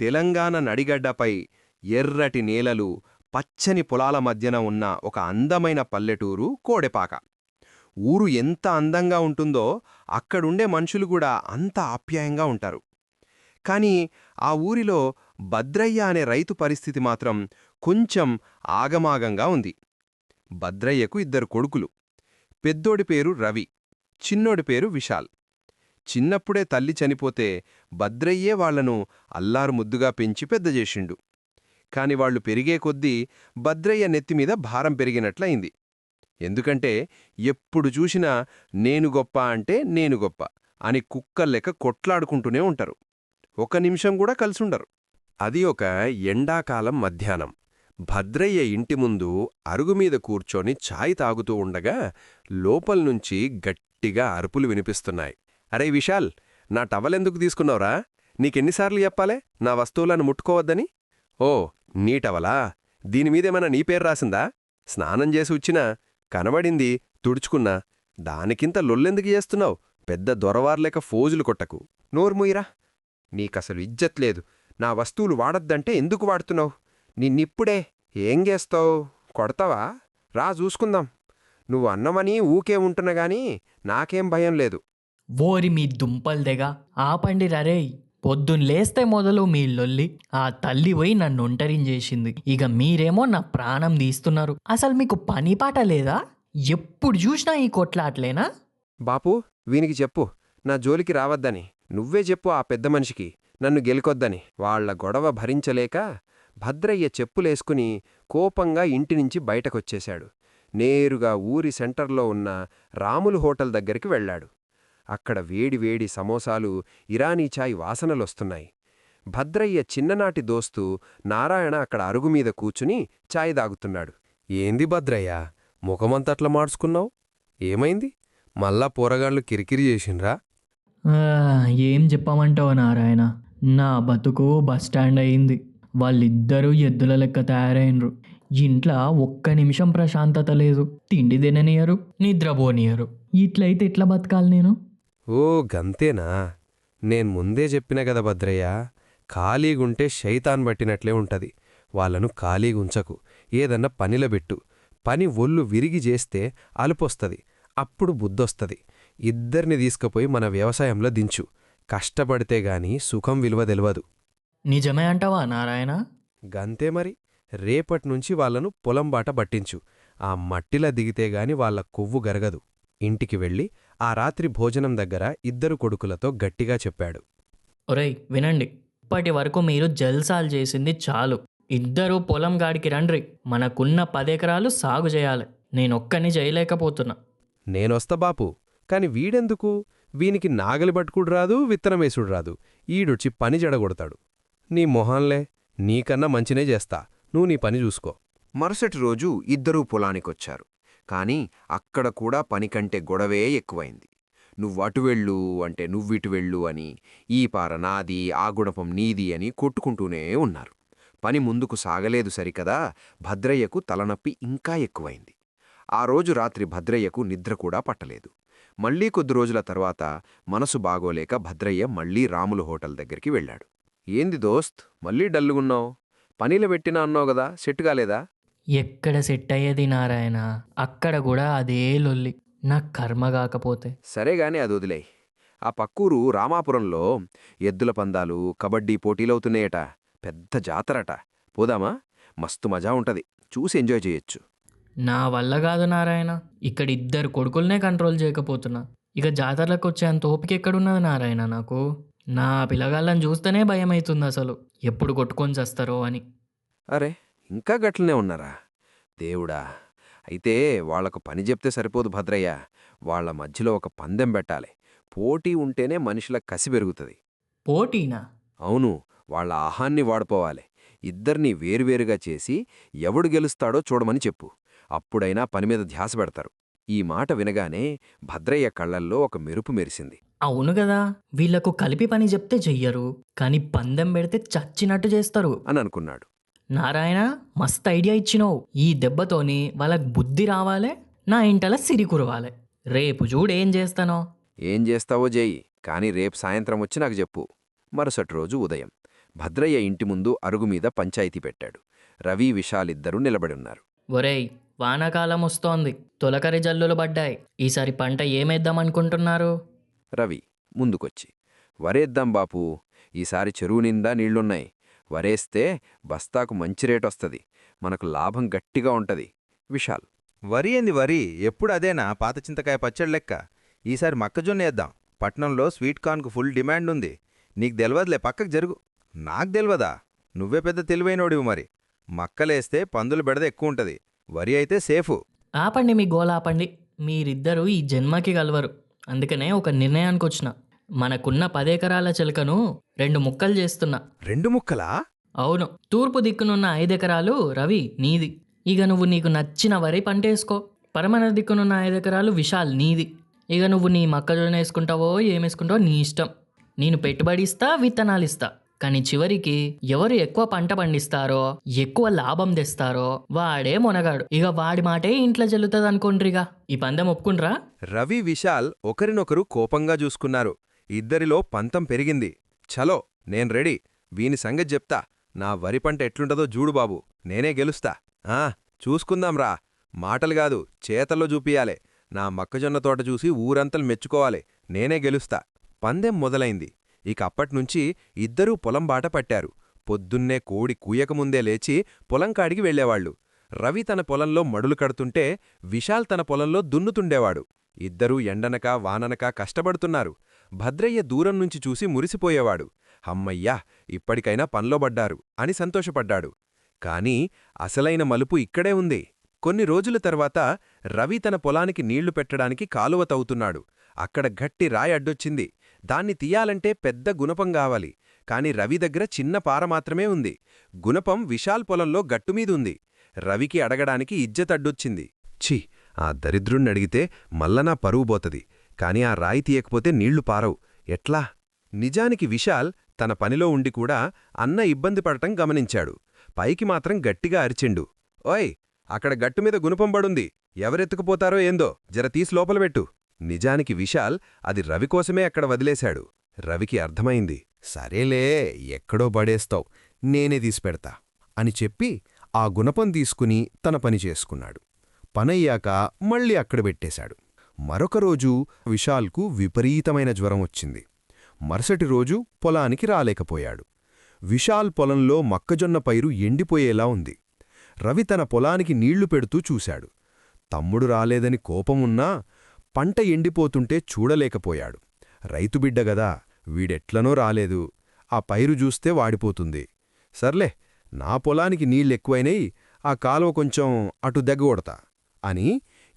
తెలంగాణ నడిగడ్డపై ఎర్రటి నేలలు పచ్చని పొలాల మధ్యన ఉన్న ఒక అందమైన పల్లెటూరు కోడెపాక. ఊరు ఎంత అందంగా ఉంటుందో అక్కడుండే మనుషులు కూడా అంత ఆప్యాయంగా ఉంటారు. కాని ఆ ఊరిలో భద్రయ్య అనే రైతు పరిస్థితి మాత్రం కొంచెం ఆగమాగంగా ఉంది. భద్రయ్యకు ఇద్దరు కొడుకులు. పెద్దోడి పేరు రవి చిన్నోడి పేరు విశాల్. చిన్నప్పుడే తల్లి చనిపోతే భద్రయ్యే వాళ్ళను అల్లారు ముద్దుగా పెంచి పెద్ద చేసిండు. కాని వాళ్ళు పెరిగే కొద్దీ భద్రయ్య నెత్తిమీద భారం పెరిగినట్లయింది. ఎందుకంటే ఎప్పుడు చూసినా నేను గొప్ప అంటే నేను గొప్ప అని కుక్కల్లెక్క కొట్లాడుకుంటూనే ఉంటారు. ఒక నిమిషం కూడా కలిసుండరు. అది ఒక ఎండాకాలం మధ్యాహ్నం. భద్రయ్య ఇంటి ముందు అరుగుమీద కూర్చొని ఛాయ్ తాగుతూ ఉండగా లోపల్నుంచి గట్టిగా అరుపులు వినిపిస్తున్నాయి. అరే విశాల్ నా టవలెందుకు తీసుకున్నావురా? నీకెన్నిసార్లు చెప్పాలే? నా వస్తువులను ముట్టుకోవద్దని? ఓ నీ టవలా? దీనిమీదేమన్నా నీ పేరు రాసిందా? స్నానం చేసి వచ్చినా కనబడింది తుడుచుకున్నా. దానికింత లొల్లెందుకు చేస్తున్నావు? పెద్ద దొరవార్లేక ఫోజులు కొట్టకు. నోర్ముయిరా నీకసలు ఇజ్జత్ లేదు. నా వస్తువులు వాడొద్దంటే ఎందుకు వాడుతున్నావు? నిన్నిప్పుడే ఏం చేస్తావు? కొడతావా? రా చూసుకుందాం. నువ్వు అన్నమని ఊకే ఉంటున్నగాని నాకేం భయం లేదు. ఓరి మీ దుంపలు దెగ. ఆపండి రరేయ్ పొద్దున్న లేస్తే మొదలు మీ లొల్లి. ఆ తల్లి పోయి నన్ను ఒంటరించేసింది. ఇక మీరేమో నా ప్రాణం తీస్తున్నారు. అసలు మీకు పని పాట లేదా? ఎప్పుడు చూసినా ఈ కొట్లాట్లేనా? బాపు వీనికి చెప్పు. నా జోలికి రావద్దని. నువ్వే చెప్పు ఆ పెద్ద మనిషికి. నన్ను గెలుకొద్దని. వాళ్ళ గొడవ భరించలేక భద్రయ్య చెప్పులేసుకుని కోపంగా ఇంటినుంచి బయటకొచ్చేశాడు. నేరుగా ఊరి సెంటర్లో ఉన్న రాములు హోటల్ దగ్గరికి వెళ్ళాడు. అక్కడ వేడివేడి సమోసాలు ఇరానీ చాయ్ వాసనలొస్తున్నాయి. భద్రయ్య చిన్ననాటి దోస్తు నారాయణ అక్కడ అరుగుమీద కూచుని చాయ్ దాగుతున్నాడు ఏంది భద్రయ్య ముఖమంతట్లా మార్చుకున్నావు ఏమైంది? మళ్ళా పోరగాళ్ళు కిరికిరి చేసిండ్రా? ఆ, ఏం చెప్పమంటావు నారాయణ? నా బతుకు బస్టాండ్ అయింది. వాళ్ళిద్దరూ ఎద్దుల లెక్క తయారైనరు ఇంట్లో ఒక్క నిమిషం ప్రశాంతత లేదు. తిండి తిననియరు నిద్రపోనియరు. ఇట్లయితే ఎట్లా బతకాలి నేను? ఓ గంతేనా? నేను ముందే చెప్పిన గదా భద్రయ్య ఖాళీగుంటే శైతాన్ పట్టినట్లే ఉంటది. వాళ్ళను ఖాళీగుంచకు ఏదన్నా పనిలో పెట్టు. పని ఒళ్ళు విరిగి చేస్తే అలుపొస్తది అప్పుడు బుద్ధొస్తది. ఇద్దరిని తీసుకుపోయి మన వ్యవసాయంలో దించు. కష్టపడితే గాని సుఖం విలువ తెలవదు. నిజమే అంటావా నారాయణ? గంతే మరి. రేపట్నుంచి వాళ్ళను పొలం బాట బట్టించు ఆ మట్టిలా దిగితే గాని వాళ్ళ కొవ్వు గరగదు. ఇంటికి వెళ్ళి ఆ రాత్రి భోజనం దగ్గర ఇద్దరు కొడుకులతో గట్టిగా చెప్పాడు. ఒరేయ్ వినండి. ఇప్పటి వరకు మీరు జల్సాలు చేసింది చాలు. ఇద్దరూ పొలం గాడికి రండ్రి. మనకున్న పదెకరాలు సాగు చేయాలి. నేనొక్కని చేయలేకపోతున్నా. నేనొస్తా బాపు. కాని వీడెందుకు? వీనికి నాగలి పట్టుకుడు రాదు విత్తనమేసుడు రాదు. ఈడొచ్చి పని జడగొడతాడు. నీ మొహంలే నీకన్నా మంచినే చేస్తా. నువ్వు నీ పని చూసుకో. మరుసటి రోజు ఇద్దరూ పొలానికొచ్చారు. కానీ అక్కడ కూడా పనికంటే గొడవే ఎక్కువైంది. నువ్వటు వెళ్ళు అంటే నువ్విటు వెళ్ళు అని ఈ పార నాది ఆ గుణపం నీది అని కొట్టుకుంటూనే ఉన్నారు. పని ముందుకు సాగలేదు సరికదా భద్రయ్యకు తలనొప్పి ఇంకా ఎక్కువైంది. ఆ రోజు రాత్రి భద్రయ్యకు నిద్ర కూడా పట్టలేదు. మళ్ళీ కొద్ది రోజుల తర్వాత మనసు బాగోలేక భద్రయ్య మళ్ళీ రాములు హోటల్ దగ్గరికి వెళ్ళాడు. ఏంది దోస్త్ మళ్ళీ డల్లుగున్నావు? పనిలో పెట్టినా అన్నావు గదా సెట్ కాలేదా? ఎక్కడ సెట్ అయ్యేది నారాయణ? అక్కడ కూడా అదే లొల్లి. నా కర్మ కాకపోతే. సరేగాని అది వదిలేయ్. ఆ పక్కూరు రామాపురంలో ఎద్దుల పందాలు కబడ్డీ పోటీలవుతున్నాయట. పెద్ద జాతరట. పోదామా? మస్తు మజా ఉంటది. చూసి ఎంజాయ్ చేయొచ్చు. నా వల్ల కాదు నారాయణ. ఇక్కడ ఇద్దరు కొడుకులనే కంట్రోల్ చేయకపోతున్నా. ఇక జాతరలకు వచ్చేంత ఓపిక ఎక్కడున్నది నారాయణ నాకు? నా పిల్లగాళ్ళని చూస్తేనే భయం అవుతుంది అసలు ఎప్పుడు కొట్టుకొని చేస్తారో అని. అరే ఇంకా గట్లనే ఉన్నారా? దేవుడా అయితే వాళ్ళకు పని చెప్తే సరిపోదు భద్రయ్య. వాళ్ళ మధ్యలో ఒక పందెం పెట్టాలి. పోటీ ఉంటేనే మనుషుల కసి పెరుగుతుంది. పోటీనా? అవును వాళ్ళ ఆహాన్ని వాడుకోవాలి. ఇద్దరినీ వేరువేరుగా చేసి ఎవడు గెలుస్తాడో చూడమని చెప్పు. అప్పుడైనా పనిమీద ధ్యాస పెడతారు. ఈ మాట వినగానే భద్రయ్య కళ్ళల్లో ఒక మెరుపు మెరిసింది. అవును కదా వీళ్ళకు కలిపి పని చెప్తే చెయ్యరు కానీ పందెం పెడితే చచ్చినట్టు చేస్తారు. అని అనుకున్నాడు నారాయణ మస్త్ ఐడియా ఇచ్చినావు. ఈ దెబ్బతోని వాళ్ళకి బుద్ధి రావాలే నా ఇంటల సిరి కురవాలి. రేపు చూడు ఏం చేస్తానో. ఏం చేస్తావో జేయి కాని రేపు సాయంత్రం వచ్చి నాకు చెప్పు. మరుసటి రోజు ఉదయం భద్రయ్య ఇంటి ముందు అరుగు మీద పంచాయితీ పెట్టాడు. రవి విశాలిద్దరూ నిలబడున్నారు ఒరేయ్ వానాకాలం వస్తోంది తొలకరి జల్లులు పడ్డాయి. ఈసారి పంట ఏమేద్దామనుకుంటున్నారు రవి ముందుకొచ్చి. వరేద్దాం బాపు ఈసారి చెరువు నిండా నీళ్ళున్నాయి. వరేస్తే బస్తాకు మంచి రేటొస్తది. మనకు లాభం గట్టిగా ఉంటది. విశాల్. వరి ఏంది వరి? ఎప్పుడు అదేనా? పాత చింతకాయ పచ్చడి లెక్క. ఈసారి మొక్కజొన్న వేద్దాం పట్నంలో స్వీట్ కార్న్కు ఫుల్ డిమాండ్ ఉంది. నీకు తెలియదులే పక్కకు జరుగు. నాకు తెలియదా నువ్వే పెద్ద తెలివైనోడివి మరి. మక్కలేస్తే పందులు బెడద ఎక్కువ ఉంటది. వరి అయితే సేఫు. ఆపండి మీ గోల ఆపండి. మీరిద్దరూ ఈ జన్మకి కలవరు. అందుకనే ఒక నిర్ణయానికి వచ్చిన మనకున్న పదెకరాల చిలకను రెండు ముక్కలు చేస్తున్నా. రెండు ముక్కలా? అవును. తూర్పు దిక్కునున్న ఐదెకరాలు రవి నీది. ఇక నువ్వు నీకు నచ్చిన వరి పంటేసుకో. పరమన దిక్కునున్న ఐదెకరాలు విశాల్ నీది. ఇక నువ్వు నీ మొక్కజొన్న వేసుకుంటావో ఏమేసుకుంటావో నీ ఇష్టం. నేను పెట్టుబడి ఇస్తా విత్తనాలు ఇస్తా కానీ చివరికి ఎవరు ఎక్కువ పంట పండిస్తారో ఎక్కువ లాభం తెస్తారో వాడే మొనగాడు. ఇక వాడి మాటే ఇంట్లో చెల్లుతుంది అనుకోండ్రిగా ఈ పందెం ఒప్పుకుండ్రా? రవి విశాల్ ఒకరినొకరు కోపంగా చూసుకున్నారు. ఇద్దరిలో పంతం పెరిగింది. చలో నేను రెడీ. వీని సంగతి చెప్తా. నా వరి పంట ఎట్లుంటదో చూడు బాబు. నేనే గెలుస్తా. ఆ చూసుకుందాంరా మాటలు కాదు చేతల్లో చూపియాలే. నా మొక్కజొన్న తోట చూసి ఊరంతలు మెచ్చుకోవాలి. నేనే గెలుస్తా. పందెం మొదలైంది. ఇక అప్పట్నుంచి ఇద్దరూ పొలం బాట పట్టారు. పొద్దున్నే కోడి కూయకముందే లేచి పొలంకాడికి వెళ్ళేవాళ్ళు రవి తన పొలంలో మడులు కడుతుంటే విశాల్ తన పొలంలో దున్నుతుండేవాడు. ఇద్దరూ ఎండనక వాననక కష్టపడుతున్నారు. భద్రయ్య దూరం నుంచి చూసి మురిసిపోయేవాడు. హమ్మయ్యా ఇప్పటికైనా పనిలోబడ్డారు అని సంతోషపడ్డాడు. కాని అసలైన మలుపు ఇక్కడే ఉంది. కొన్ని రోజుల తర్వాత రవి తన పొలానికి నీళ్ళు పెట్టడానికి కాలువ తవ్వుతున్నాడు. అక్కడ గట్టి రాయి అడ్డొచ్చింది. దాన్ని తీయాలంటే పెద్ద గుణపం కావాలి. కాని రవి దగ్గర చిన్న పార మాత్రమే ఉంది. గుణపం విశాల్ పొలంలో గట్టుమీదుంది రవికి అడగడానికి ఇజ్జతడ్డొచ్చింది. ఛీ ఆ దరిద్రుణ్ణడిగితే మల్లనా పరువుబోతది కాని ఆ రాయి తీయకపోతే నీళ్ళు పారవు. ఎట్లా? నిజానికి విశాల్ తన పనిలో ఉండి కూడా అన్న ఇబ్బంది పడటం గమనించాడు. పైకి మాత్రం గట్టిగా అరిచెండు. ఓయ్ అక్కడ గట్టుమీద గుణపంబడుంది ఎవరెత్తుకుపోతారో ఏందో జర తీసి లోపలబెట్టు నిజానికి విశాల్ అది రవి కోసమే అక్కడ వదిలేశాడు. రవికి అర్థమైంది. సరేలే ఎక్కడో పడేస్తావు. నేనే తీసిపెడతా అని చెప్పి ఆ గుణపం తీసుకుని తన పని చేసుకున్నాడు. పనయ్యాక మళ్ళీ అక్కడ పెట్టేశాడు. మరొక రోజు విశాల్కు విపరీతమైన జ్వరం వచ్చింది. మరుసటి రోజు పొలానికి రాలేకపోయాడు. విశాల్ పొలంలో మక్కజొన్న పైరు ఎండిపోయేలా ఉంది. రవి తన పొలానికి నీళ్ళు పెడుతూ చూశాడు. తమ్ముడు రాలేదని కోపమున్నా పంట ఎండిపోతుంటే చూడలేకపోయాడు. రైతుబిడ్డగదా వీడెట్లనో రాలేదు. ఆ పైరు చూస్తే వాడిపోతుంది. సర్లే నా పొలానికి నీళ్ళెక్కువైనాయి ఆ కాలువ కొంచెం అటు దెగ్గొడతా అని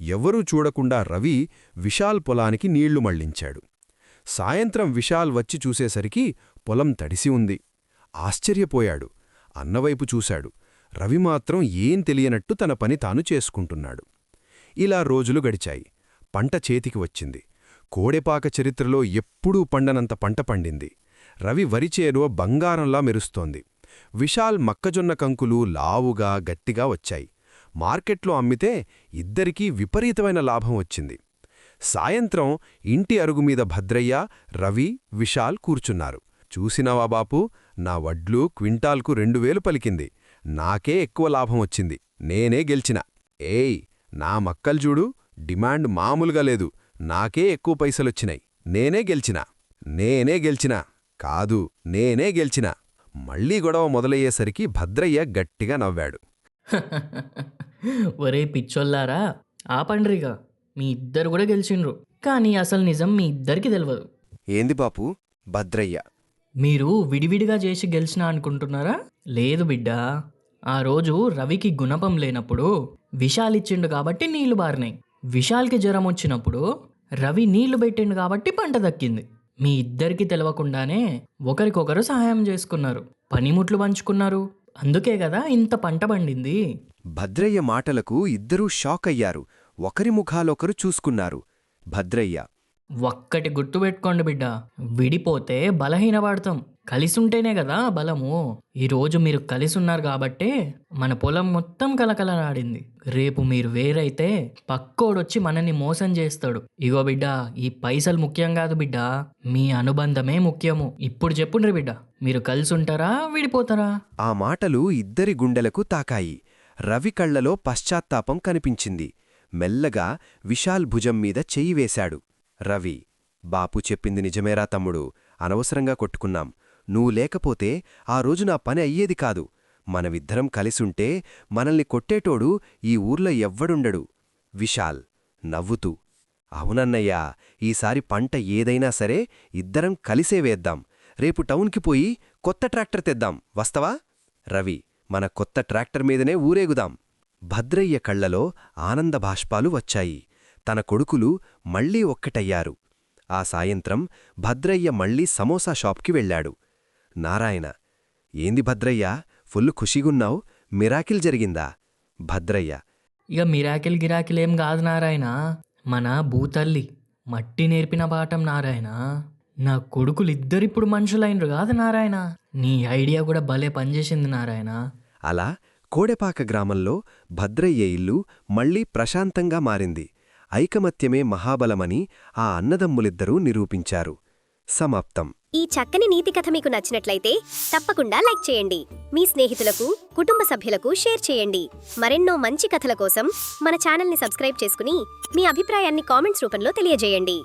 ఎవ్వరూ చూడకుండా రవి విశాల్ పొలానికి నీళ్ళు మళ్ళించాడు. సాయంత్రం విశాల్ వచ్చి చూసేసరికి పొలం తడిసి ఉంది. ఆశ్చర్యపోయాడు. అన్నవైపు చూశాడు. రవి మాత్రం ఏం తెలియనట్టు తన పని తాను చేసుకుంటున్నాడు. ఇలా రోజులు గడిచాయి. పంట చేతికి వచ్చింది. కోడెపాక చరిత్రలో ఎప్పుడూ పండనంత పంట పండింది. రవి వరిచేలో బంగారంలా మెరుస్తోంది. విశాల్ మక్కజొన్న కంకులు లావుగా గట్టిగా వచ్చాయి. మార్కెట్లో అమ్మితే ఇద్దరికీ విపరీతమైన లాభం వచ్చింది. సాయంత్రం ఇంటి అరుగుమీద భద్రయ్య రవి విశాల్ కూర్చున్నారు. చూసినావా బాపు నా వడ్లు క్వింటాల్కు రెండు వేలు పలికింది. నాకే ఎక్కువ లాభం వచ్చింది. నేనే గెలిచిన. ఏయ్ నా మక్కలు చూడు డిమాండ్ మామూలుగా లేదు. నాకే ఎక్కువ పైసలొచ్చినాయి. నేనే గెలిచినా. నేనే గెలిచినా. కాదు నేనే గెలిచిన. మళ్ళీ గొడవ మొదలయ్యేసరికి భద్రయ్య గట్టిగా నవ్వాడు. ఒరే పిచ్చోల్లారా ఆపండ్రిగా. మీ ఇద్దరు కూడా గెలిచిండ్రు. కానీ అసలు నిజం మీ ఇద్దరికి తెలియదు ఏంది బాపు? భద్రయ్య. మీరు విడివిడిగా చేసి గెలిచినా అనుకుంటున్నారా? లేదు బిడ్డ. ఆ రోజు రవికి గుణపం లేనప్పుడు విశాల్ ఇచ్చిండు కాబట్టి నీళ్ళు బారినాయి. విశాల్కి జ్వరం వచ్చినప్పుడు రవి నీళ్ళు పెట్టిండు కాబట్టి పంట దక్కింది. మీ ఇద్దరికి తెలవకుండానే ఒకరికొకరు సహాయం చేసుకున్నారు. పనిముట్లు పంచుకున్నారు. అందుకే కదా ఇంత పంట పండింది? భద్రయ్య మాటలకు ఇద్దరూ షాక్ అయ్యారు ఒకరి ముఖాలొకరు చూసుకున్నారు. భద్రయ్య ఒక్కటి గుర్తుపెట్టుకోండి బిడ్డ విడిపోతే బలహీనపడతాం. కలిసుంటేనే కదా బలము. ఈరోజు మీరు కలిసి ఉన్నారు కాబట్టే మన పొలం మొత్తం కలకలలాడింది. రేపు మీరు వేరైతే పక్కోడొచ్చి మనల్ని మోసం చేస్తాడు. ఇగో బిడ్డ ఈ పైసలు ముఖ్యం కాదు బిడ్డ. మీ అనుబంధమే ముఖ్యము. ఇప్పుడు చెప్పుండ్రి బిడ్డ మీరు కలిసి ఉంటారా విడిపోతారా? ఆ మాటలు ఇద్దరి గుండెలకు తాకాయి. రవి కళ్ళలో పశ్చాత్తాపం కనిపించింది. మెల్లగా విశాల్ భుజం మీద చెయ్యి వేశాడు. రవి బాపు చెప్పింది నిజమేరా తమ్ముడు? అనవసరంగా కొట్టుకున్నాం. నువ్వు లేకపోతే ఆ రోజు నా పని అయ్యేది కాదు. మనమిద్దరం కలిసుంటే మనల్ని కొట్టేటోడు ఈ ఊర్లో ఎవ్వడుండడు. విశాల్ నవ్వుతూ అవునన్నయ్యా ఈసారి పంట ఏదైనా సరే ఇద్దరం కలిసే వేద్దాం. రేపు టౌన్కి పోయి కొత్త ట్రాక్టర్ తెద్దాం. వస్తవా? రవి మన కొత్త ట్రాక్టర్ మీదనే ఊరేగుదాం. భద్రయ్య కళ్ళలో ఆనంద భాష్పాలు వచ్చాయి. తన కొడుకులు మళ్ళీ ఒక్కటయ్యారు. ఆ సాయంత్రం భద్రయ్య మళ్ళీ సమోసా షాప్కి వెళ్ళాడు. నారాయణ. ఏంది భద్రయ్య? ఫుల్లు ఖుషీగున్నావు? మిరాకిల్ జరిగిందా? భద్రయ్య. ఇక మిరాకిల్ గిరాకిల్ కాదు నారాయణ. మన భూతల్లి మట్టి నేర్పిన పాఠం నారాయణ. నా కొడుకులు ఇద్దరిప్పుడు మనుషులైనరు కాదు నారాయణ. నీ ఐడియా కూడా భలే పనిచేసింది నారాయణ. అలా కోడెపాక గ్రామంలో భద్రయ్య ఇల్లు మళ్ళీ ప్రశాంతంగా మారింది. ఐకమత్యమే మహాబలమని ఆ అన్నదమ్ములిద్దరూ నిరూపించారు. సమాప్తం. ఈ చక్కని నీతి కథ మీకు నచ్చినట్లయితే తప్పకుండా లైక్ చేయండి. మీ స్నేహితులకు కుటుంబ సభ్యులకు షేర్ చేయండి. మరెన్నో మంచి కథల కోసం మన ఛానల్ని సబ్స్క్రైబ్ చేసుకుని మీ అభిప్రాయాన్ని కామెంట్స్ రూపంలో తెలియజేయండి.